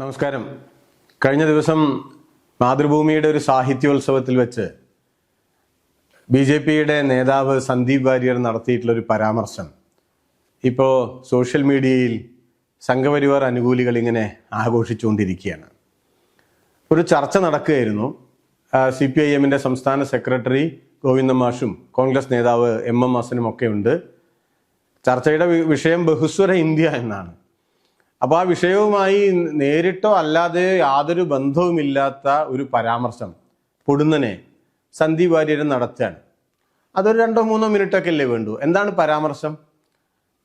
നമസ്കാരം. കഴിഞ്ഞ ദിവസം മാതൃഭൂമിയുടെ ഒരു സാഹിത്യോത്സവത്തിൽ വെച്ച് ബി ജെ പിയുടെ നേതാവ് സന്ദീപ് വാര്യർ നടത്തിയിട്ടുള്ള ഒരു പരാമർശം. ഇപ്പോൾ സോഷ്യൽ മീഡിയയിൽ സംഘപരിവാർ അനുകൂലികൾ ഇങ്ങനെ ആഘോഷിച്ചുകൊണ്ടിരിക്കുകയാണ്. ഒരു ചർച്ച നടക്കുകയായിരുന്നു. സി പി ഐ എമ്മിന്റെ സംസ്ഥാന സെക്രട്ടറി ഗോവിന്ദ മാഷും കോൺഗ്രസ് നേതാവ് എം എം മാസനും ഒക്കെ ഉണ്ട്. ചർച്ചയുടെ വിഷയം ബഹുസ്വര ഇന്ത്യ എന്നാണ്. അപ്പോൾ ആ വിഷയവുമായി നേരിട്ടോ അല്ലാതെ യാതൊരു ബന്ധവുമില്ലാത്ത ഒരു പരാമർശം പൊടുന്നനെ സന്ദീപ് വാര്യരൻ നടത്തുകയാണ്. അതൊരു രണ്ടോ മൂന്നോ മിനിറ്റൊക്കെ അല്ലേ വേണ്ടു. എന്താണ് പരാമർശം?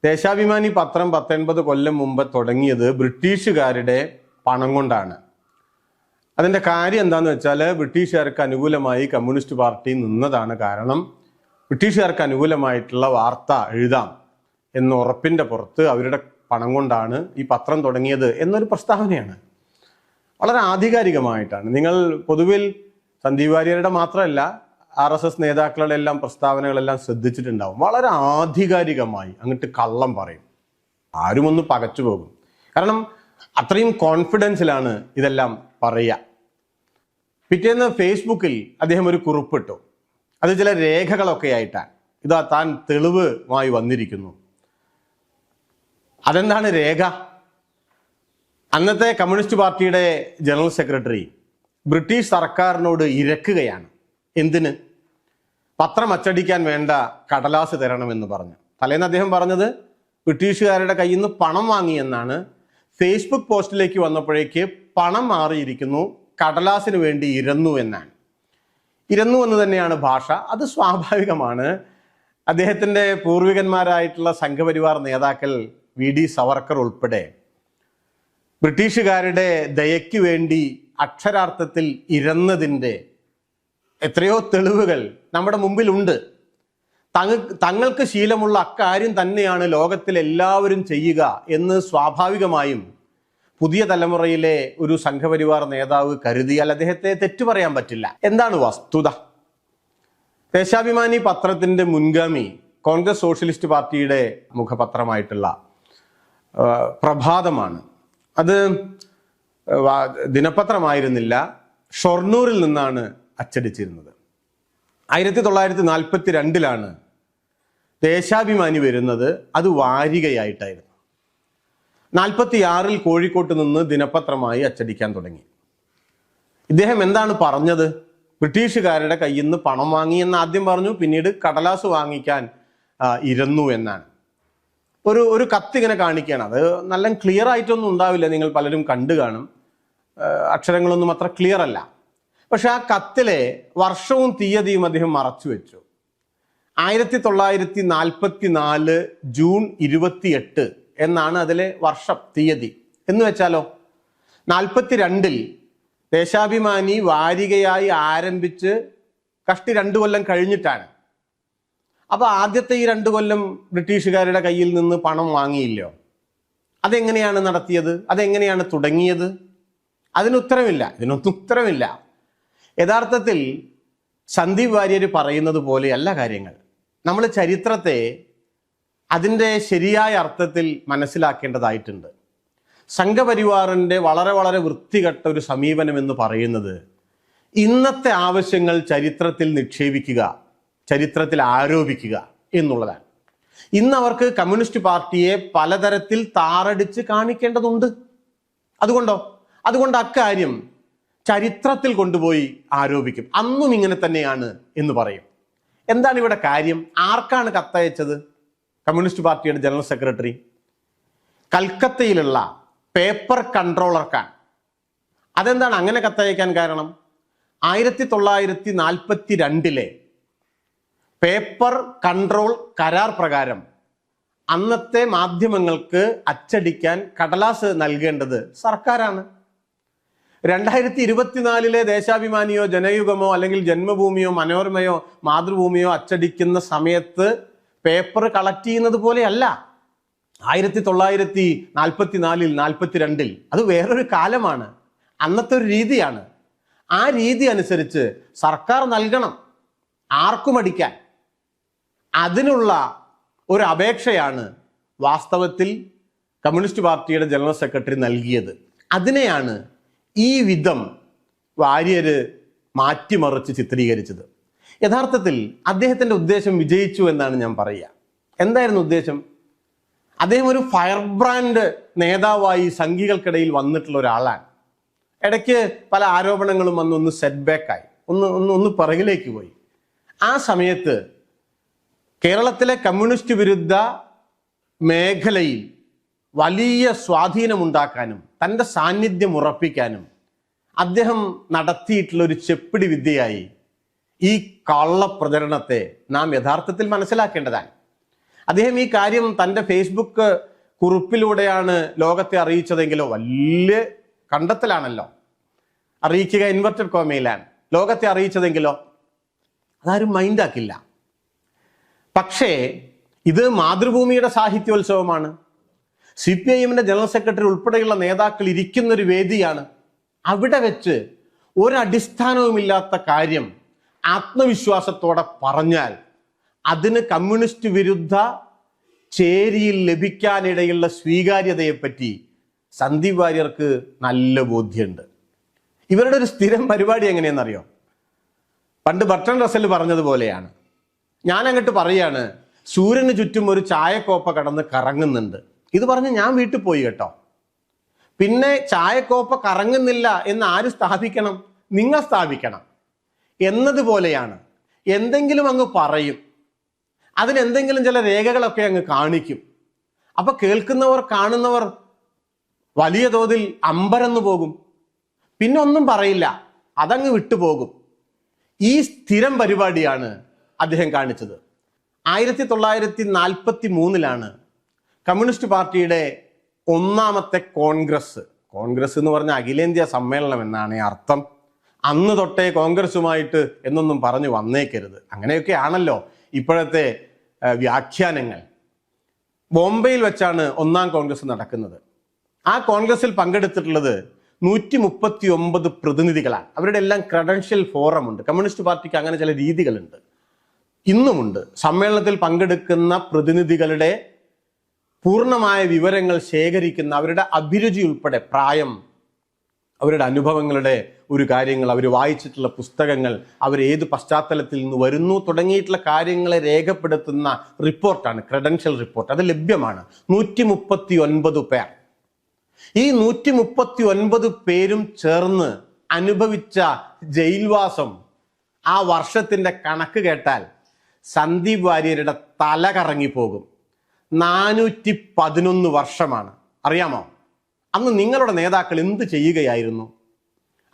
ദേശാഭിമാനി പത്രം പത്തൊൻപത് കൊല്ലം മുമ്പ് തുടങ്ങിയത് ബ്രിട്ടീഷുകാരുടെ പണം കൊണ്ടാണ്. അതിന്റെ കാര്യം എന്താന്ന് വെച്ചാൽ ബ്രിട്ടീഷുകാർക്ക് അനുകൂലമായി കമ്മ്യൂണിസ്റ്റ് പാർട്ടി നിന്നതാണ് കാരണം ബ്രിട്ടീഷുകാർക്ക് അനുകൂലമായിട്ടുള്ള വാർത്ത എഴുതാം എന്ന ഉറപ്പിന്റെ പുറത്ത് അവരുടെ പണം കൊണ്ടാണ് ഈ പത്രം തുടങ്ങിയത് എന്നൊരു പ്രസ്താവനയാണ്. വളരെ ആധികാരികമായിട്ടാണ്. നിങ്ങൾ പൊതുവിൽ സന്ദീപ് വാര്യരുടെ മാത്രമല്ല ആർ എസ് എസ് നേതാക്കളുടെ എല്ലാം പ്രസ്താവനകളെല്ലാം ശ്രദ്ധിച്ചിട്ടുണ്ടാവും. വളരെ ആധികാരികമായി അങ്ങോട്ട് കള്ളം പറയും. ആരും ഒന്ന് പകച്ചു പോകും. കാരണം അത്രയും കോൺഫിഡൻസിലാണ് ഇതെല്ലാം പറയുക. പിറ്റേന്ന് ഫേസ്ബുക്കിൽ അദ്ദേഹം ഒരു കുറിപ്പിട്ടു. അത് ചില രേഖകളൊക്കെ ആയിട്ടാണ് ഇതാ താൻ തെളിവുമായി വന്നിരിക്കുന്നു. അതെന്താണ് രേഖ? അന്നത്തെ കമ്മ്യൂണിസ്റ്റ് പാർട്ടിയുടെ ജനറൽ സെക്രട്ടറി ബ്രിട്ടീഷ് സർക്കാരിനോട് ഇരക്കുകയാണ്. എന്തിന്? പത്രം അച്ചടിക്കാൻ വേണ്ട കടലാസ് തരണമെന്ന് പറഞ്ഞു. തലേന്ന് അദ്ദേഹം പറഞ്ഞത് ബ്രിട്ടീഷുകാരുടെ കയ്യിൽ നിന്ന് പണം വാങ്ങിയെന്നാണ് ഫേസ്ബുക്ക് പോസ്റ്റിലേക്ക് വന്നപ്പോഴേക്ക് പണം മാറിയിരിക്കുന്നു കടലാസിന് വേണ്ടി ഇരന്നു എന്നാണ്. ഇരന്നു എന്ന് തന്നെയാണ് ഭാഷ. അത് സ്വാഭാവികമാണ്. അദ്ദേഹത്തിന്റെ പൂർവികന്മാരായിട്ടുള്ള സംഘപരിവാർ നേതാക്കൾ വി ഡി സവർക്കർ ഉൾപ്പെടെ ബ്രിട്ടീഷുകാരുടെ ദയയ്ക്ക് വേണ്ടി അക്ഷരാർത്ഥത്തിൽ ഇരന്നതിന്റെ എത്രയോ തെളിവുകൾ നമ്മുടെ മുമ്പിലുണ്ട്. തങ്ങ തങ്ങൾക്ക് ശീലമുള്ള അക്കാര്യം തന്നെയാണ് ലോകത്തിലെല്ലാവരും ചെയ്യുക എന്ന് സ്വാഭാവികമായും പുതിയ തലമുറയിലെ ഒരു സംഘപരിവാർ നേതാവ് കരുതിയാൽ അദ്ദേഹത്തെ തെറ്റു പറയാൻ പറ്റില്ല. എന്താണ് വസ്തുത? ദേശാഭിമാനി പത്രത്തിന്റെ മുൻഗാമി കോൺഗ്രസ് സോഷ്യലിസ്റ്റ് പാർട്ടിയുടെ മുഖപത്രമായിട്ടുള്ള പ്രഭാതമാണ്. അത് ദിനപത്രമായിരുന്നില്ല ഷൊർണൂരിൽ നിന്നാണ് അച്ചടിച്ചിരുന്നത്. ആയിരത്തി തൊള്ളായിരത്തി നാൽപ്പത്തി രണ്ടിലാണ് ദേശാഭിമാനി വരുന്നത് അത് വാരികയായിട്ടായിരുന്നു. നാൽപ്പത്തി ആറിൽ കോഴിക്കോട്ട് നിന്ന് ദിനപത്രമായി അച്ചടിക്കാൻ തുടങ്ങി. ഇദ്ദേഹം എന്താണ് പറഞ്ഞത്? ബ്രിട്ടീഷുകാരുടെ കയ്യിൽ നിന്ന് പണം വാങ്ങി എന്ന് ആദ്യം പറഞ്ഞു പിന്നീട് കടലാസ് വാങ്ങിക്കാൻ ഇരുന്നു എന്നാണ്. ഒരു ഒരു കത്ത് ഇങ്ങനെ കാണിക്കുകയാണ്. അത് നല്ല ക്ലിയർ ആയിട്ടൊന്നും ഉണ്ടാവില്ല. നിങ്ങൾ പലരും കണ്ടു കാണും. അക്ഷരങ്ങളൊന്നും അത്ര ക്ലിയർ അല്ല. പക്ഷെ ആ കത്തിലെ വർഷവും തീയതിയും അദ്ദേഹം മറച്ചു വെച്ചു. ആയിരത്തി തൊള്ളായിരത്തി നാൽപ്പത്തി നാല് ജൂൺ ഇരുപത്തിയെട്ട് എന്നാണ് അതിലെ വർഷം തീയതി. എന്ന് വെച്ചാലോ? നാൽപ്പത്തി രണ്ടിൽ ദേശാഭിമാനി വാരികയായി ആരംഭിച്ച് കഷ്ടി രണ്ടു കൊല്ലം കഴിഞ്ഞിട്ടാണ്. അപ്പൊ ആദ്യത്തെ ഈ രണ്ടു കൊല്ലം ബ്രിട്ടീഷുകാരുടെ കയ്യിൽ നിന്ന് പണം വാങ്ങിയില്ലോ അതെങ്ങനെയാണ് നടത്തിയത്? അതെങ്ങനെയാണ് തുടങ്ങിയത്? അതിനുത്തരമില്ല ഇതിനൊന്നും ഉത്തരമില്ല യഥാർത്ഥത്തിൽ സന്ദീപ് വാര്യർ പറയുന്നത് പോലെയല്ല കാര്യങ്ങൾ. നമ്മൾ ചരിത്രത്തെ അതിന്റെ ശരിയായ അർത്ഥത്തിൽ മനസ്സിലാക്കേണ്ടതായിട്ടുണ്ട്. സംഘപരിവാറിന്റെ വളരെ വളരെ വൃത്തികെട്ട ഒരു സമീപനം എന്ന് പറയുന്നത് ഇന്നത്തെ ആവശ്യങ്ങൾ ചരിത്രത്തിൽ നിക്ഷേപിക്കുക ചരിത്രത്തിൽ ആരോപിക്കുക എന്നുള്ളതാണ്. ഇന്ന് അവർക്ക് കമ്മ്യൂണിസ്റ്റ് പാർട്ടിയെ പലതരത്തിൽ താറടിച്ച് കാണിക്കേണ്ടതുണ്ട്. അതുകൊണ്ടോ? അതുകൊണ്ട് അക്കാര്യം ചരിത്രത്തിൽ കൊണ്ടുപോയി ആരോപിക്കും. അന്നും ഇങ്ങനെ തന്നെയാണ് എന്ന് പറയും. എന്താണ് ഇവിടെ കാര്യം? ആർക്കാണ് കത്തയച്ചത്? Communist party general secretary. കൽക്കത്തയിലുള്ള paper കൺട്രോളർക്കാണ്. അതെന്താണ് അങ്ങനെ കത്തയക്കാൻ കാരണം? ആയിരത്തി തൊള്ളായിരത്തി നാൽപ്പത്തി രണ്ടിലെ പേപ്പർ കൺട്രോൾ കരാർ പ്രകാരം അന്നത്തെ മാധ്യമങ്ങൾക്ക് അച്ചടിക്കാൻ കടലാസ് നൽകേണ്ടത് സർക്കാരാണ്. രണ്ടായിരത്തി ഇരുപത്തിനാലിലെ ദേശാഭിമാനിയോ ജനയുഗമോ അല്ലെങ്കിൽ ജന്മഭൂമിയോ മനോരമയോ മാതൃഭൂമിയോ അച്ചടിക്കുന്ന സമയത്ത് പേപ്പർ കളക്ട് ചെയ്യുന്നത് പോലെയല്ല. ആയിരത്തി തൊള്ളായിരത്തി നാൽപ്പത്തി നാലിൽ നാൽപ്പത്തി രണ്ടിൽ അത് വേറൊരു കാലമാണ്. അന്നത്തെ ഒരു രീതിയാണ്. ആ രീതി അനുസരിച്ച് സർക്കാർ നൽകണം. ആർക്കും അടിക്കാൻ. അതിനുള്ള ഒരു അപേക്ഷയാണ് വാസ്തവത്തിൽ കമ്മ്യൂണിസ്റ്റ് പാർട്ടിയുടെ ജനറൽ സെക്രട്ടറി നൽകിയത്. അതിനെയാണ് ഈ വിധം വാര്യര് മാറ്റിമറിച്ച് ചിത്രീകരിച്ചത്. യഥാർത്ഥത്തിൽ അദ്ദേഹത്തിന്റെ ഉദ്ദേശം വിജയിച്ചു എന്നാണ് ഞാൻ പറയുക. എന്തായിരുന്നു ഉദ്ദേശം? അദ്ദേഹം ഒരു ഫയർ ബ്രാൻഡ് നേതാവായി സംഘികൾക്കിടയിൽ വന്നിട്ടുള്ള ഒരാളാണ്. ഇടയ്ക്ക് പല ആരോപണങ്ങളും വന്ന് ഒന്ന് സെറ്റ് ബാക്കായി ഒന്ന് ഒന്ന് ഒന്ന് പിറകിലേക്ക് പോയി. ആ സമയത്ത് കേരളത്തിലെ കമ്മ്യൂണിസ്റ്റ് വിരുദ്ധ മേഖലയിൽ വലിയ സ്വാധീനമുണ്ടാക്കാനും തന്റെ സാന്നിധ്യം ഉറപ്പിക്കാനും അദ്ദേഹം നടത്തിയിട്ടുള്ള ഒരു ചെപ്പിടി വിദ്യയായി ഈ കള്ളപ്രചരണത്തെ നാം യഥാർത്ഥത്തിൽ മനസ്സിലാക്കേണ്ടതാണ്. അദ്ദേഹം ഈ കാര്യം തന്റെ ഫേസ്ബുക്ക് കുറിപ്പിലൂടെയാണ് ലോകത്തെ അറിയിച്ചതെങ്കിലോ വലിയ കണ്ടെത്തലാണല്ലോ. അറിയിക്കുക ഇൻവെർട്ടഡ് കോമയിലാണ് ലോകത്തെ അറിയിച്ചതെങ്കിലോ അതാരും മൈൻഡാക്കില്ല പക്ഷേ ഇത് മാതൃഭൂമിയുടെ സാഹിത്യോത്സവമാണ്. സി പി ഐ എമ്മിന്റെ ജനറൽ സെക്രട്ടറി ഉൾപ്പെടെയുള്ള നേതാക്കൾ ഇരിക്കുന്ന ഒരു വേദിയാണ്. അവിടെ വെച്ച് ഒരടിസ്ഥാനവുമില്ലാത്ത കാര്യം ആത്മവിശ്വാസത്തോടെ പറഞ്ഞാൽ അതിന് കമ്മ്യൂണിസ്റ്റ് വിരുദ്ധ ചേരിയിൽ ലഭിക്കാനിടയുള്ള സ്വീകാര്യതയെപ്പറ്റി സന്ദീപ് വാര്യർക്ക് നല്ല ബോധ്യമുണ്ട്. ഇവരുടെ ഒരു സ്ഥിരം പരിപാടി എങ്ങനെയെന്നറിയോ? പണ്ട് ബർട്ടൺ റസൽ പറഞ്ഞതുപോലെയാണ്. ഞാൻ അങ്ങോട്ട് പറയാണ് സൂര്യന് ചുറ്റും ഒരു ചായക്കോപ്പ കടന്ന് കറങ്ങുന്നുണ്ട്. ഇത് പറഞ്ഞ് ഞാൻ വീട്ടിൽ പോയി കേട്ടോ. പിന്നെ ചായക്കോപ്പ കറങ്ങുന്നില്ല എന്ന് ആര് സ്ഥാപിക്കണം? നിങ്ങൾ സ്ഥാപിക്കണം. എന്നതുപോലെയാണ്. എന്തെങ്കിലും അങ്ങ് പറയും. അതിനെന്തെങ്കിലും ചില രേഖകളൊക്കെ അങ്ങ് കാണിക്കും. അപ്പൊ കേൾക്കുന്നവർ കാണുന്നവർ വലിയ തോതിൽ അമ്പരന്നു പോകും. പിന്നെ ഒന്നും പറയില്ല. അതങ്ങ് വിട്ടുപോകും. ഈ സ്ഥിരം പരിപാടിയാണ് അദ്ദേഹം കാണിച്ചത്. ആയിരത്തി തൊള്ളായിരത്തി നാൽപ്പത്തി മൂന്നിലാണ് കമ്മ്യൂണിസ്റ്റ് പാർട്ടിയുടെ ഒന്നാമത്തെ കോൺഗ്രസ്. കോൺഗ്രസ് എന്ന് പറഞ്ഞ അഖിലേന്ത്യാ സമ്മേളനം എന്നാണ് അർത്ഥം. അന്ന് തൊട്ടേ കോൺഗ്രസുമായിട്ട് എന്നൊന്നും പറഞ്ഞു വന്നേക്കരുത്. അങ്ങനെയൊക്കെ ആണല്ലോ ഇപ്പോഴത്തെ വ്യാഖ്യാനങ്ങൾ. ബോംബെയിൽ വെച്ചാണ് ഒന്നാം കോൺഗ്രസ് നടക്കുന്നത്. ആ കോൺഗ്രസിൽ പങ്കെടുത്തിട്ടുള്ളത് നൂറ്റി മുപ്പത്തി ഒമ്പത് പ്രതിനിധികളാണ്. അവരുടെ എല്ലാം ക്രെഡൻഷ്യൽ ഫോറം ഉണ്ട്. കമ്മ്യൂണിസ്റ്റ് പാർട്ടിക്ക് അങ്ങനെ ചില രീതികളുണ്ട്. ഇന്നുമുണ്ട്. സമ്മേളനത്തിൽ പങ്കെടുക്കുന്ന പ്രതിനിധികളുടെ പൂർണമായ വിവരങ്ങൾ ശേഖരിക്കുന്ന അവരുടെ അഭിരുചി ഉൾപ്പെടെ പ്രായം അവരുടെ അനുഭവങ്ങളുടെ ഒരു കാര്യങ്ങൾ അവർ വായിച്ചിട്ടുള്ള പുസ്തകങ്ങൾ അവർ ഏത് പശ്ചാത്തലത്തിൽ നിന്ന് വരുന്നു തുടങ്ങിയിട്ടുള്ള കാര്യങ്ങളെ രേഖപ്പെടുത്തുന്ന റിപ്പോർട്ടാണ് ക്രെഡൻഷ്യൽ റിപ്പോർട്ട്. അത് ലഭ്യമാണ്. നൂറ്റി മുപ്പത്തി ഒൻപത് പേർ. ഈ നൂറ്റി മുപ്പത്തി ഒൻപത് പേരും ചേർന്ന് അനുഭവിച്ച ജയിൽവാസം ആ വർഷത്തിന്റെ കണക്ക് കേട്ടാൽ സന്ദീപ് വാര്യരുടെ തല കറങ്ങിപ്പോകും നാനൂറ്റി പതിനൊന്ന് വർഷമാണ്. അറിയാമോ? അന്ന് നിങ്ങളുടെ നേതാക്കൾ എന്ത് ചെയ്യുകയായിരുന്നു?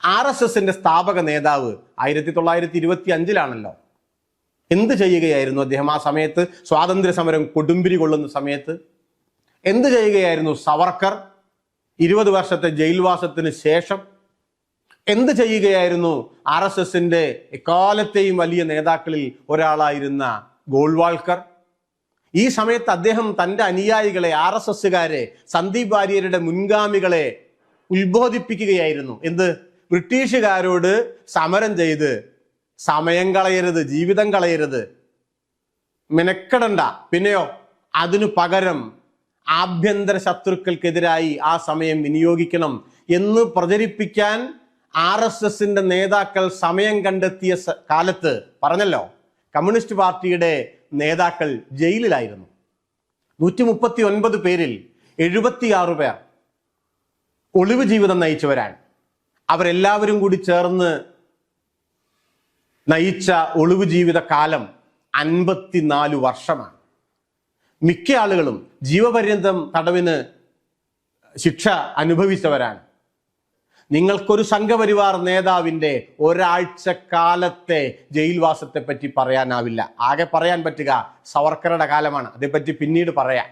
ആർ എസ് എസിന്റെ സ്ഥാപക നേതാവ് ആയിരത്തി തൊള്ളായിരത്തി ഇരുപത്തി അഞ്ചിലാണല്ലോ എന്ത് ചെയ്യുകയായിരുന്നു അദ്ദേഹം ആ സമയത്ത്? സ്വാതന്ത്ര്യ സമരം കൊടുമ്പിരി കൊള്ളുന്ന സമയത്ത്. എന്ത് ചെയ്യുകയായിരുന്നു സവർക്കർ? ഇരുപത് വർഷത്തെ ജയിൽവാസത്തിന് ശേഷം എന്ത് ചെയ്യുകയായിരുന്നു ആർ എസ് എസിന്റെ എക്കാലത്തെയും വലിയ നേതാക്കളിൽ ഒരാളായിരുന്ന ഗോൾവാൾക്കർ? ഈ സമയത്ത് അദ്ദേഹം തന്റെ അനുയായികളെ ആർ എസ് എസ്സുകാരെ സന്ദീപ് വാര്യരുടെ മുൻഗാമികളെ ഉത്ബോധിപ്പിക്കുകയായിരുന്നു. എന്ത്? ബ്രിട്ടീഷുകാരോട് സമരം ചെയ്ത് സമയം കളയരുത് ജീവിതം കളയരുത്. മെനക്കെടണ്ട. പിന്നെയോ അതിനു പകരം ആഭ്യന്തര ശത്രുക്കൾക്കെതിരായി ആ സമയം വിനിയോഗിക്കണം എന്ന് പ്രചരിപ്പിക്കാൻ ആർ എസ് എസിന്റെ നേതാക്കൾ സമയം കണ്ടെത്തിയ കാലത്ത് പറഞ്ഞല്ലോ കമ്മ്യൂണിസ്റ്റ് പാർട്ടിയുടെ നേതാക്കൾ ജയിലിലായിരുന്നു. നൂറ്റി മുപ്പത്തി ഒൻപത് പേരിൽ എഴുപത്തിയാറ് പേർ ഒളിവ് ജീവിതം നയിച്ചവരാണ്. അവരെല്ലാവരും കൂടി ചേർന്ന് നയിച്ച ഒളിവ് ജീവിത കാലം അൻപത്തിനാല് വർഷമാണ്. മിക്ക ആളുകളും ജീവപര്യന്തം തടവിന് ശിക്ഷ അനുഭവിച്ചവരാണ്. നിങ്ങൾക്കൊരു സംഘപരിവാർ നേതാവിന്റെ ഒരാഴ്ച കാലത്തെ ജയിൽവാസത്തെ പറ്റി പറയാനാവില്ല. ആകെ പറയാൻ പറ്റുക സവർക്കറുടെ കാലമാണ്. അതേപ്പറ്റി പിന്നീട് പറയാം.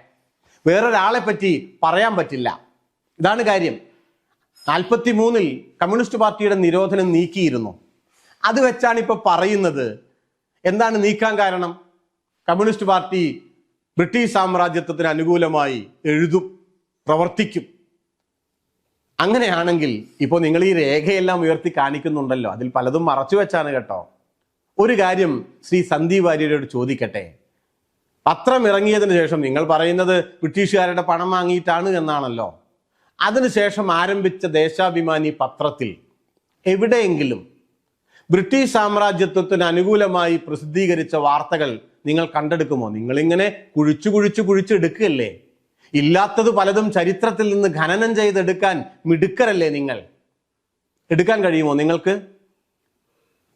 വേറൊരാളെ പറ്റി പറയാൻ പറ്റില്ല. ഇതാണ് കാര്യം. നാൽപ്പത്തി മൂന്നിൽ കമ്മ്യൂണിസ്റ്റ് പാർട്ടിയുടെ നിരോധനം നീക്കിയിരുന്നു. അത് വെച്ചാണ് ഇപ്പൊ പറയുന്നത്. എന്താണ് നീക്കാൻ കാരണം? കമ്മ്യൂണിസ്റ്റ് പാർട്ടി ബ്രിട്ടീഷ് സാമ്രാജ്യത്വത്തിന് അനുകൂലമായി എഴുതും പ്രവർത്തിക്കും. അങ്ങനെയാണെങ്കിൽ ഇപ്പോൾ നിങ്ങൾ ഈ രേഖയെല്ലാം ഉയർത്തി കാണിക്കുന്നുണ്ടല്ലോ. അതിൽ പലതും മറച്ചു വെച്ചാണ് കേട്ടോ. ഒരു കാര്യം ശ്രീ സന്ദീപ് വാര്യരോട് ചോദിക്കട്ടെ. പത്രം ഇറങ്ങിയതിന് ശേഷം നിങ്ങൾ പറയുന്നത് ബ്രിട്ടീഷുകാരുടെ പണം വാങ്ങിയിട്ടാണ് എന്നാണല്ലോ. അതിനുശേഷം ആരംഭിച്ച ദേശാഭിമാനി പത്രത്തിൽ എവിടെയെങ്കിലും ബ്രിട്ടീഷ് സാമ്രാജ്യത്വത്തിന് അനുകൂലമായി പ്രസിദ്ധീകരിച്ച വാർത്തകൾ നിങ്ങൾ കണ്ടെടുക്കുമോ? നിങ്ങളിങ്ങനെ കുഴിച്ചു കുഴിച്ചു കുഴിച്ചെടുക്കുകയല്ലേ ഇല്ലാത്തത് പലതും ചരിത്രത്തിൽ നിന്ന് ഖനനം ചെയ്തെടുക്കാൻ മിടുക്കരല്ലേ നിങ്ങൾ? എടുക്കാൻ കഴിയുമോ നിങ്ങൾക്ക്?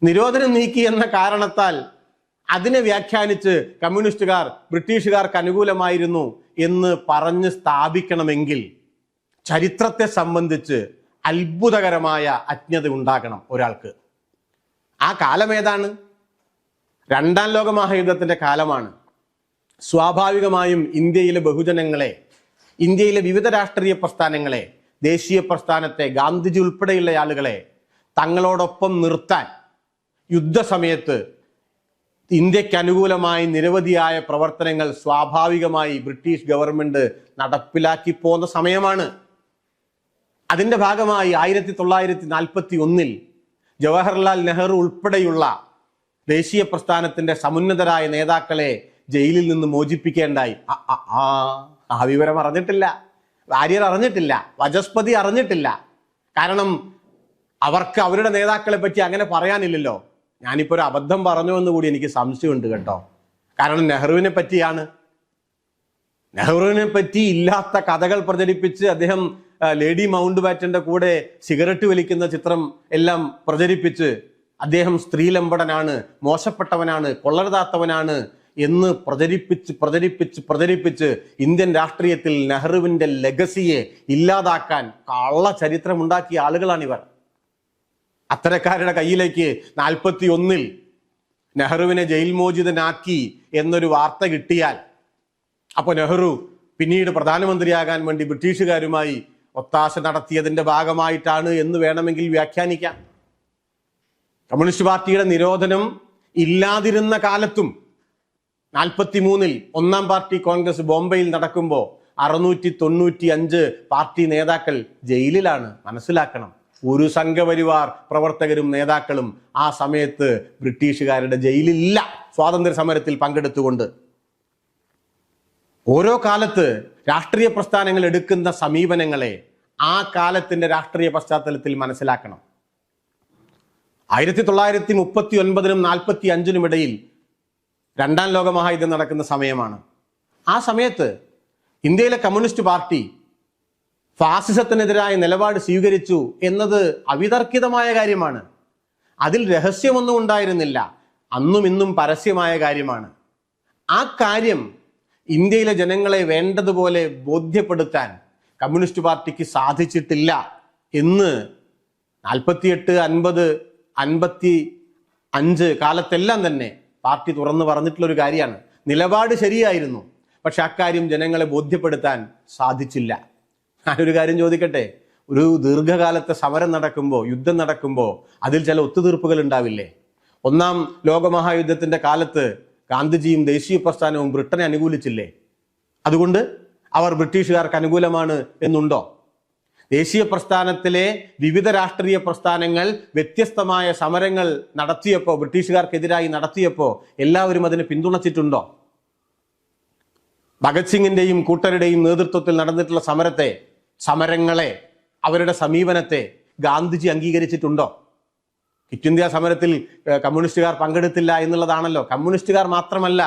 നിരോധനം നീക്കി എന്ന കാരണത്താൽ അതിനെ വ്യാഖ്യാനിച്ച് കമ്മ്യൂണിസ്റ്റുകാർ ബ്രിട്ടീഷുകാർക്ക് അനുകൂലമായിരുന്നു എന്ന് പറഞ്ഞ് സ്ഥാപിക്കണമെങ്കിൽ ചരിത്രത്തെ സംബന്ധിച്ച് അത്ഭുതകരമായ അജ്ഞത ഉണ്ടാകണം ഒരാൾക്ക്. ആ കാലം ഏതാണ്? രണ്ടാം ലോക മഹായുദ്ധത്തിന്റെ കാലമാണ്. സ്വാഭാവികമായും ഇന്ത്യയിലെ ബഹുജനങ്ങളെ ഇന്ത്യയിലെ വിവിധ രാഷ്ട്രീയ പ്രസ്ഥാനങ്ങളെ ദേശീയ പ്രസ്ഥാനത്തെ ഗാന്ധിജി ഉൾപ്പെടെയുള്ള ആളുകളെ തങ്ങളോടൊപ്പം നിർത്താൻ യുദ്ധസമയത്ത് ഇന്ത്യയ്ക്ക് അനുകൂലമായി നിരവധിയായ പ്രവർത്തനങ്ങൾ സ്വാഭാവികമായി ബ്രിട്ടീഷ് ഗവൺമെന്റ് നടപ്പിലാക്കി പോന്ന സമയമാണ്. അതിന്റെ ഭാഗമായി ആയിരത്തി തൊള്ളായിരത്തി നാൽപ്പത്തി ഒന്നിൽ ജവഹർലാൽ നെഹ്റു ഉൾപ്പെടെയുള്ള ദേശീയ പ്രസ്ഥാനത്തിന്റെ സമുന്നതരായ നേതാക്കളെ ജയിലിൽ നിന്ന് മോചിപ്പിക്കേണ്ടായി. ആ, ആ, ആ ആ വിവരം അറിഞ്ഞിട്ടില്ല വാര്യർ അറിഞ്ഞിട്ടില്ല. വചസ്പതി അറിഞ്ഞിട്ടില്ല. കാരണം അവർക്ക് അവരുടെ നേതാക്കളെ പറ്റി അങ്ങനെ പറയാനില്ലല്ലോ. ഞാനിപ്പോ ഒരു അബദ്ധം പറഞ്ഞു എന്ന് കൂടി എനിക്ക് സംശയമുണ്ട് കേട്ടോ. കാരണം നെഹ്റുവിനെ പറ്റിയാണ്. നെഹ്റുവിനെ പറ്റി ഇല്ലാത്ത കഥകൾ പ്രചരിപ്പിച്ച് അദ്ദേഹം ലേഡി മൗണ്ട് ബാറ്റന്റെ കൂടെ സിഗരറ്റ് വലിക്കുന്ന ചിത്രം എല്ലാം പ്രചരിപ്പിച്ച് അദ്ദേഹം സ്ത്രീലമ്പടനാണ് മോശപ്പെട്ടവനാണ് കൊള്ളരുതാത്തവനാണ് എന്ന് പ്രചരിപ്പിച്ച് പ്രചരിപ്പിച്ച് പ്രചരിപ്പിച്ച് ഇന്ത്യൻ രാഷ്ട്രീയത്തിൽ നെഹ്റുവിന്റെ ലെഗസിയെ ഇല്ലാതാക്കാൻ കള്ള ചരിത്രമുണ്ടാക്കിയ ആളുകളാണിവർ. അത്തരക്കാരുടെ കയ്യിലേക്ക് നാൽപ്പത്തി ഒന്നിൽ നെഹ്റുവിനെ ജയിൽ മോചിതനാക്കി എന്നൊരു വാർത്ത കിട്ടിയാൽ അപ്പോൾ നെഹ്റു പിന്നീട് പ്രധാനമന്ത്രിയാകാൻ വേണ്ടി ബ്രിട്ടീഷുകാരുമായി ഒത്താശ നടത്തിയതിന്റെ ഭാഗമായിട്ടാണ് എന്ന് വേണമെങ്കിൽ വ്യാഖ്യാനിക്കാം. കമ്മ്യൂണിസ്റ്റ് പാർട്ടിയുടെ നിരോധനം ഇല്ലാതിരുന്ന കാലത്തും നാൽപ്പത്തി മൂന്നിൽ ഒന്നാം പാർട്ടി കോൺഗ്രസ് ബോംബെയിൽ നടക്കുമ്പോൾ അറുന്നൂറ്റി തൊണ്ണൂറ്റി അഞ്ച് പാർട്ടി നേതാക്കൾ ജയിലിലാണ്. മനസ്സിലാക്കണം. ഒരു സംഘപരിവാർ പ്രവർത്തകരും നേതാക്കളും ആ സമയത്ത് ബ്രിട്ടീഷുകാരുടെ ജയിലില്ല സ്വാതന്ത്ര്യ സമരത്തിൽ പങ്കെടുത്തുകൊണ്ട്. ഓരോ കാലത്ത് രാഷ്ട്രീയ പ്രസ്ഥാനങ്ങൾ എടുക്കുന്ന സമീപനങ്ങളെ ആ കാലത്തിന്റെ രാഷ്ട്രീയ പശ്ചാത്തലത്തിൽ മനസ്സിലാക്കണം. ആയിരത്തി തൊള്ളായിരത്തി മുപ്പത്തി ഒൻപതിനും നാൽപ്പത്തി അഞ്ചിനും ഇടയിൽ രണ്ടാം ലോകമഹായുദ്ധം നടക്കുന്ന സമയമാണ്. ആ സമയത്ത് ഇന്ത്യയിലെ കമ്മ്യൂണിസ്റ്റ് പാർട്ടി ഫാസിസത്തിനെതിരായ നിലപാട് സ്വീകരിച്ചു എന്നത് അവിതർക്കിതമായ കാര്യമാണ്. അതിൽ രഹസ്യമൊന്നും ഉണ്ടായിരുന്നില്ല. അന്നും ഇന്നും പരസ്യമായ കാര്യമാണ്. ആ കാര്യം ഇന്ത്യയിലെ ജനങ്ങളെ വേണ്ടതുപോലെ ബോധ്യപ്പെടുത്താൻ കമ്മ്യൂണിസ്റ്റ് പാർട്ടിക്ക് സാധിച്ചിട്ടില്ല എന്ന് നാൽപ്പത്തിയെട്ട് അൻപത് അൻപത്തി അഞ്ച് കാലത്തെല്ലാം തന്നെ പാർട്ടി തുറന്നു പറഞ്ഞിട്ടുള്ളൊരു കാര്യമാണ്. നിലപാട് ശരിയായിരുന്നു. പക്ഷെ അക്കാര്യം ജനങ്ങളെ ബോധ്യപ്പെടുത്താൻ സാധിച്ചില്ല. ഞാനൊരു കാര്യം ചോദിക്കട്ടെ? ഒരു ദീർഘകാലത്തെ സമരം നടക്കുമ്പോൾ യുദ്ധം നടക്കുമ്പോൾ അതിൽ ചില ഒത്തുതീർപ്പുകൾ ഉണ്ടാവില്ലേ? ഒന്നാം ലോകമഹായുദ്ധത്തിന്റെ കാലത്ത് ഗാന്ധിജിയും ദേശീയ പ്രസ്ഥാനവും ബ്രിട്ടനെ അനുകൂലിച്ചില്ലേ? അതുകൊണ്ട് അവർ ബ്രിട്ടീഷുകാർക്ക് അനുകൂലമാണ് എന്നുണ്ടോ? ദേശീയ പ്രസ്ഥാനത്തിലെ വിവിധ രാഷ്ട്രീയ പ്രസ്ഥാനങ്ങൾ വ്യത്യസ്തമായ സമരങ്ങൾ നടത്തിയപ്പോൾ ബ്രിട്ടീഷുകാർക്കെതിരായി നടത്തിയപ്പോൾ എല്ലാവരും അതിനെ പിന്തുണച്ചിട്ടുണ്ടോ? ഭഗത് സിംഗിന്റെയും കൂട്ടരുടെയും നേതൃത്വത്തിൽ നടന്നിട്ടുള്ള സമരത്തെ സമരങ്ങളെ അവരുടെ സമീപനത്തെ ഗാന്ധിജി അംഗീകരിച്ചിട്ടുണ്ടോ? ക്വിറ്റ് ഇന്ത്യ സമരത്തിൽ കമ്മ്യൂണിസ്റ്റുകാർ പങ്കെടുത്തില്ല എന്നുള്ളതാണല്ലോ. കമ്മ്യൂണിസ്റ്റുകാർ മാത്രമല്ല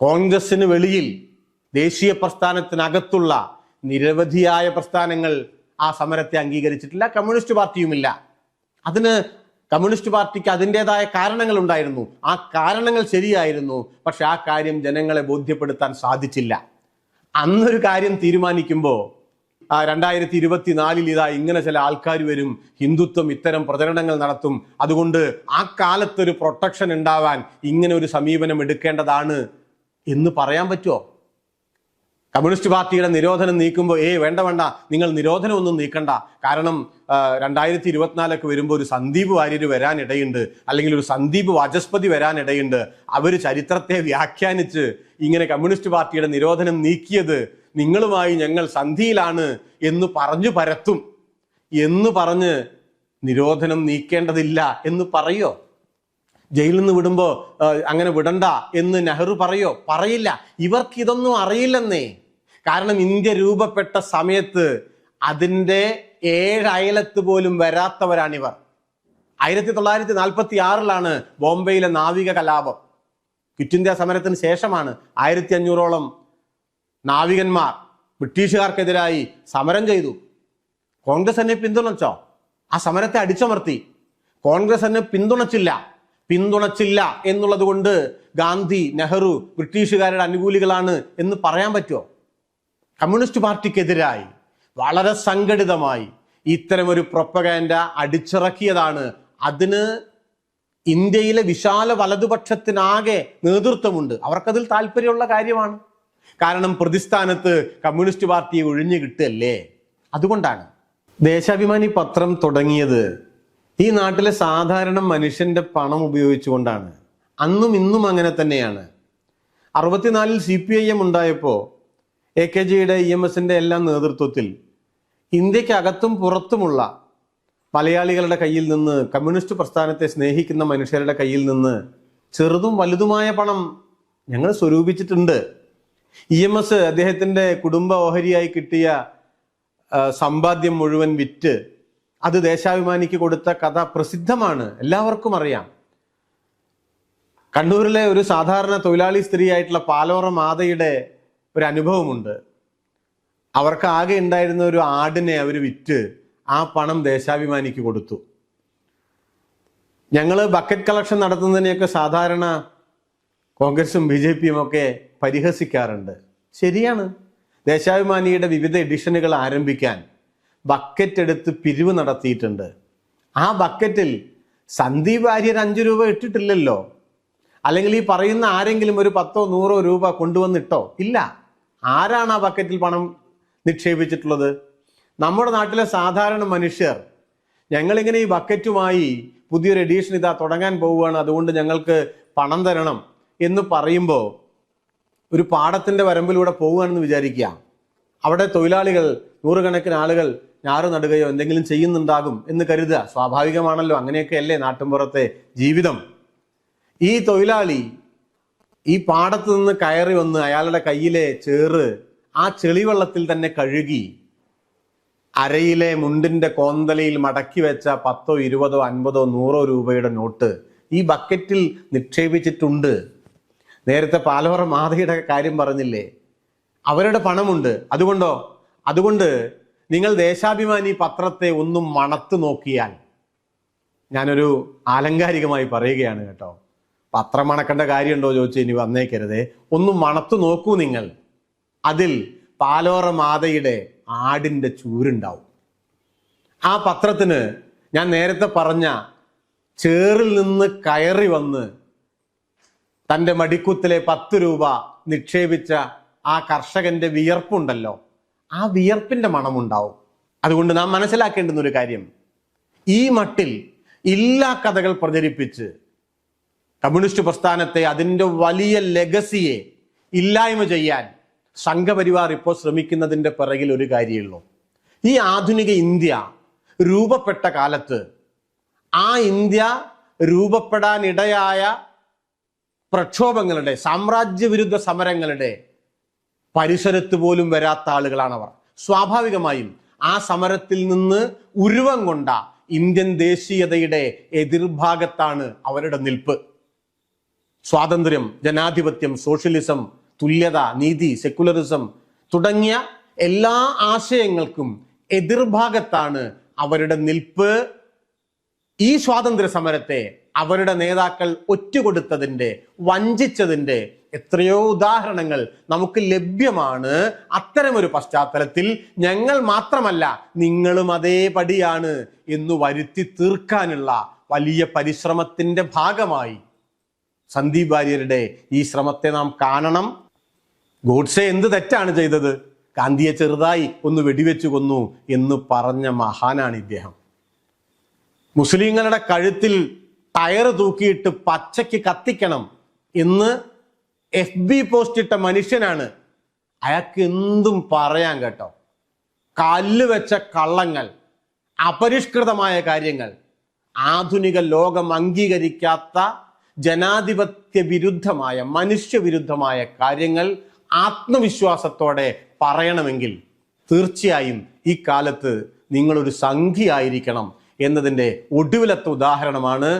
കോൺഗ്രസിന് വെളിയിൽ ദേശീയ പ്രസ്ഥാനത്തിനകത്തുള്ള നിരവധിയായ പ്രസ്ഥാനങ്ങൾ ആ സമരത്തെ അംഗീകരിച്ചിട്ടില്ല കമ്മ്യൂണിസ്റ്റ് പാർട്ടിയുമില്ല. അതിന് കമ്മ്യൂണിസ്റ്റ് പാർട്ടിക്ക് അതിന്റെതായ കാരണങ്ങൾ ഉണ്ടായിരുന്നു. ആ കാരണങ്ങൾ ശരിയായിരുന്നു പക്ഷെ ആ കാര്യം ജനങ്ങളെ ബോധ്യപ്പെടുത്താൻ സാധിച്ചില്ല. അന്നൊരു കാര്യം തീരുമാനിക്കുമ്പോൾ രണ്ടായിരത്തി ഇരുപത്തിനാലിൽ ഇതാ ഇങ്ങനെ ചില ആൾക്കാർ വരും ഹിന്ദുത്വം ഇത്തരം പ്രചരണങ്ങൾ നടത്തും. അതുകൊണ്ട് ആ കാലത്തൊരു പ്രൊട്ടക്ഷൻ ഉണ്ടാവാൻ ഇങ്ങനെ ഒരു സമീപനം എടുക്കേണ്ടതാണ് എന്ന് പറയാൻ പറ്റുമോ കമ്മ്യൂണിസ്റ്റ് പാർട്ടിയുടെ നിരോധനം നീക്കുമ്പോൾ ഏ വേണ്ട വേണ്ട നിങ്ങൾ നിരോധനം ഒന്നും നീക്കണ്ട. കാരണം രണ്ടായിരത്തി ഇരുപത്തിനാലൊക്കെ വരുമ്പോൾ ഒരു സന്ദീപ് വാര്യർ വരാനിടയുണ്ട്. അല്ലെങ്കിൽ ഒരു സന്ദീപ് വാചസ്പതി വരാനിടയുണ്ട്. അവർ ചരിത്രത്തെ വ്യാഖ്യാനിച്ച് ഇങ്ങനെ കമ്മ്യൂണിസ്റ്റ് പാർട്ടിയുടെ നിരോധനം നീക്കിയത് നിങ്ങളുമായി ഞങ്ങൾ സന്ധിയിലാണ് എന്ന് പറഞ്ഞു പരത്തും. എന്ന് പറഞ്ഞ് നിരോധനം നീക്കേണ്ടതില്ല എന്ന് പറയോ? ജയിലിൽ നിന്ന് വിടുമ്പോൾ അങ്ങനെ വിടണ്ട എന്ന് നെഹ്റു പറയോ? പറയില്ല. ഇവർക്ക് ഇതൊന്നും അറിയില്ലെന്നേ. കാരണം ഇന്ത്യ രൂപപ്പെട്ട സമയത്ത് അതിന്റെ ഏഴ് അയലത്ത് പോലും വരാത്തവരാണിവർ. ആയിരത്തി തൊള്ളായിരത്തി നാൽപ്പത്തി ആറിലാണ് ബോംബെയിലെ നാവിക കലാപം. ക്വിറ്റ് ഇന്ത്യ സമരത്തിന് ശേഷമാണ് ആയിരത്തി അഞ്ഞൂറോളം നാവികന്മാർ ബ്രിട്ടീഷുകാർക്കെതിരായി സമരം ചെയ്തു. കോൺഗ്രസ് എന്നെ പിന്തുണച്ചോ? ആ സമരത്തെ അടിച്ചമർത്തി. കോൺഗ്രസ് എന്നെ പിന്തുണച്ചില്ല. പിന്തുണച്ചില്ല എന്നുള്ളത് കൊണ്ട് ഗാന്ധി നെഹ്റു ബ്രിട്ടീഷുകാരുടെ അനുകൂലികളാണ് എന്ന് പറയാൻ പറ്റുമോ? കമ്മ്യൂണിസ്റ്റ് പാർട്ടിക്കെതിരായി വളരെ സംഘടിതമായി ഇത്തരമൊരു ഒരു പ്രൊപ്പഗാൻഡ അടിച്ചിറക്കിയതാണ്. അതിന് ഇന്ത്യയിലെ വിശാല വലതുപക്ഷത്തിനാകെ നേതൃത്വമുണ്ട്. അവർക്കതിൽ താല്പര്യമുള്ള കാര്യമാണ്. കാരണം പ്രതിസ്ഥാനത്ത് കമ്മ്യൂണിസ്റ്റ് പാർട്ടിയെ ഒഴിഞ്ഞു കിട്ടുകയല്ലേ? അതുകൊണ്ടാണ്. ദേശാഭിമാനി പത്രം തുടങ്ങിയത് ഈ നാട്ടിലെ സാധാരണ മനുഷ്യന്റെ പണം ഉപയോഗിച്ചുകൊണ്ടാണ്. അന്നും ഇന്നും അങ്ങനെ തന്നെയാണ്. അറുപത്തിനാലിൽ സി പി ഐ എം ഉണ്ടായപ്പോൾ എ കെ ജിയുടെ ഇ എം എസിന്റെ എല്ലാം നേതൃത്വത്തിൽ ഇന്ത്യക്കകത്തും പുറത്തുമുള്ള മലയാളികളുടെ കയ്യിൽ നിന്ന് കമ്മ്യൂണിസ്റ്റ് പ്രസ്ഥാനത്തെ സ്നേഹിക്കുന്ന മനുഷ്യരുടെ കയ്യിൽ നിന്ന് ചെറുതും വലുതുമായ പണം ഞങ്ങൾ സ്വരൂപിച്ചിട്ടുണ്ട്. ഇ എം എസ് അദ്ദേഹത്തിന്റെ കുടുംബ ഓഹരിയായി കിട്ടിയ സമ്പാദ്യം മുഴുവൻ വിറ്റ് അത് ദേശാഭിമാനിക്ക് കൊടുത്ത കഥ പ്രസിദ്ധമാണ്. എല്ലാവർക്കും അറിയാം. കണ്ണൂരിലെ ഒരു സാധാരണ തൊഴിലാളി സ്ത്രീയായിട്ടുള്ള പാലോറ മാതയുടെ ഒരു അനുഭവമുണ്ട് അവർക്ക് ആകെ ഉണ്ടായിരുന്ന ഒരു ആടിനെ അവർ വിറ്റ് ആ പണം ദേശാഭിമാനിക്ക് കൊടുത്തു. ഞങ്ങൾ ബക്കറ്റ് കളക്ഷൻ നടത്തുന്നതിനെയൊക്കെ സാധാരണ കോൺഗ്രസും ബി ജെ പിയും ഒക്കെ പരിഹസിക്കാറുണ്ട്. ശരിയാണ്. ദേശാഭിമാനിയുടെ വിവിധ എഡിഷനുകൾ ആരംഭിക്കാൻ ബക്കറ്റ് എടുത്ത് പിരിവ് നടത്തിയിട്ടുണ്ട്. ആ ബക്കറ്റിൽ സന്ദീപ് വാര്യർ അഞ്ച് രൂപ ഇട്ടിട്ടില്ലല്ലോ? അല്ലെങ്കിൽ ഈ പറയുന്ന ആരെങ്കിലും ഒരു പത്തോ നൂറോ രൂപ കൊണ്ടുവന്നിട്ടോ? ഇല്ല. ആരാണ് ആ ബക്കറ്റിൽ പണം നിക്ഷേപിച്ചിട്ടുള്ളത്? നമ്മുടെ നാട്ടിലെ സാധാരണ മനുഷ്യർ ഞങ്ങളിങ്ങനെ ഈ ബക്കറ്റുമായി പുതിയൊരു എഡീഷൻ ഇതാ തുടങ്ങാൻ പോവുകയാണ്. അതുകൊണ്ട് ഞങ്ങൾക്ക് പണം തരണം എന്ന് പറയുമ്പോൾ ഒരു പാടത്തിന്റെ വരമ്പിലൂടെ പോവുകയാണെന്ന് വിചാരിക്കുക. അവിടെ തൊഴിലാളികൾ നൂറുകണക്കിന് ആളുകൾ ഞാറ് നടുകയോ എന്തെങ്കിലും ചെയ്യുന്നുണ്ടാകും എന്ന് കരുതുക. സ്വാഭാവികമാണല്ലോ അങ്ങനെയൊക്കെ അല്ലേ നാട്ടിൻപുറത്തെ ജീവിതം. ഈ തൊഴിലാളി ഈ പാടത്ത് നിന്ന് കയറി വന്ന് അയാളുടെ കയ്യിലെ ചേറ് ആ ചെളിവെള്ളത്തിൽ തന്നെ കഴുകി അരയിലെ മുണ്ടിന്റെ കോന്തലയിൽ മടക്കി വെച്ച പത്തോ ഇരുപതോ അൻപതോ നൂറോ രൂപയുടെ നോട്ട് ഈ ബക്കറ്റിൽ നിക്ഷേപിച്ചിട്ടുണ്ട്. നേരത്തെ പാലോറ മാതയുടെ കാര്യം പറഞ്ഞില്ലേ? അവരുടെ പണമുണ്ട്. അതുകൊണ്ടോ? അതുകൊണ്ട് നിങ്ങൾ ദേശാഭിമാനി പത്രത്തെ ഒന്നും മണത്ത് നോക്കിയാൽ ഞാനൊരു ആലങ്കാരികമായി പറയുകയാണ് കേട്ടോ. പത്രം മണക്കേണ്ട കാര്യമുണ്ടോ ചോദിച്ചു ഇനി വന്നേക്കരുത്. ഒന്ന് മണത്തു നോക്കൂ നിങ്ങൾ. അതിൽ പാലോറ മാതയുടെ ആടിന്റെ ചൂരുണ്ടാവും. ആ പത്രത്തിന് ഞാൻ നേരത്തെ പറഞ്ഞ ചേറിൽ നിന്ന് കയറി വന്ന് തന്റെ മടിക്കുത്തിലെ പത്ത് രൂപ നിക്ഷേപിച്ച ആ കർഷകന്റെ വിയർപ്പുണ്ടല്ലോ. ആ വിയർപ്പിന്റെ മണമുണ്ടാവും. അതുകൊണ്ട് നാം മനസ്സിലാക്കേണ്ടുന്ന ഒരു കാര്യം. ഈ മട്ടിൽ ഇല്ലാ കഥകൾ പ്രചരിപ്പിച്ച് കമ്മ്യൂണിസ്റ്റ് പ്രസ്ഥാനത്തെ അതിന്റെ വലിയ ലെഗസിയെ ഇല്ലായ്മ ചെയ്യാൻ സംഘപരിവാർ ഇപ്പോൾ ശ്രമിക്കുന്നതിന്റെ പിറകിൽ ഒരു കാര്യമുള്ളൂ. ഈ ആധുനിക ഇന്ത്യ രൂപപ്പെട്ട കാലത്ത് ആ ഇന്ത്യ രൂപപ്പെടാനിടയായ പ്രക്ഷോഭങ്ങളുടെ സാമ്രാജ്യവിരുദ്ധ സമരങ്ങളുടെ പരിസരത്ത് പോലും വരാത്ത ആളുകളാണവർ. സ്വാഭാവികമായും ആ സമരത്തിൽ നിന്ന് ഉരുവം കൊണ്ട ഇന്ത്യൻ ദേശീയതയുടെ എതിർഭാഗത്താണ് അവരുടെ നിൽപ്പ്. സ്വാതന്ത്ര്യം ജനാധിപത്യം സോഷ്യലിസം തുല്യത നീതി സെക്കുലറിസം തുടങ്ങിയ എല്ലാ ആശയങ്ങൾക്കും എതിർഭാഗത്താണ് അവരുടെ നിൽപ്പ്. ഈ സ്വാതന്ത്ര്യ സമരത്തെ അവരുടെ നേതാക്കൾ ഒറ്റുകൊടുത്തതിന്റെ വഞ്ചിച്ചതിന്റെ എത്രയോ ഉദാഹരണങ്ങൾ നമുക്ക് ലഭ്യമാണ്. അത്തരമൊരു പശ്ചാത്തലത്തിൽ ഞങ്ങൾ മാത്രമല്ല നിങ്ങളും അതേപടിയാണ് എന്ന് വരുത്തി തീർക്കാനുള്ള വലിയ പരിശ്രമത്തിന്റെ ഭാഗമായി സന്ദീപ് വാര്യരുടെ ഈ ശ്രമത്തെ നാം കാണണം. ഗോഡ്സെ എന്ത് തെറ്റാണ് ചെയ്തത്? ഗാന്ധിയെ ചെറുതായി ഒന്ന് വെടിവെച്ചു കൊന്നു എന്ന് പറഞ്ഞ മഹാനാണ് ഇദ്ദേഹം. മുസ്ലിങ്ങളുടെ കഴുത്തിൽ ടയർ തൂക്കിയിട്ട് പച്ചയ്ക്ക് കത്തിക്കണം എന്ന് എഫ് ബി പോസ്റ്റ് ഇട്ട മനുഷ്യനാണ്. അയാൾക്ക് എന്തും പറയാൻ കേട്ടോ. കല്ല് വെച്ച കള്ളങ്ങൾ അപരിഷ്കൃതമായ കാര്യങ്ങൾ ആധുനിക ലോകം അംഗീകരിക്കാത്ത ജനാധിപത്യ വിരുദ്ധമായ മനുഷ്യവിരുദ്ധമായ കാര്യങ്ങൾ ആത്മവിശ്വാസത്തോടെ പറയണമെങ്കിൽ തീർച്ചയായും ഈ കാലത്ത് നിങ്ങളൊരു സംഘിയായിരിക്കണം എന്നതിന്റെ ഒടുവിലത്തെ ഉദാഹരണമാണ്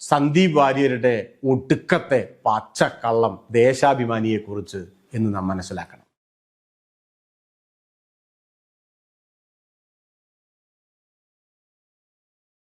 സന്ദീപ് വാര്യരുടെ ഒടുക്കത്തെ പച്ചക്കള്ളം ദേശാഭിമാനിയെക്കുറിച്ച് എന്ന് നാം മനസ്സിലാക്കണം.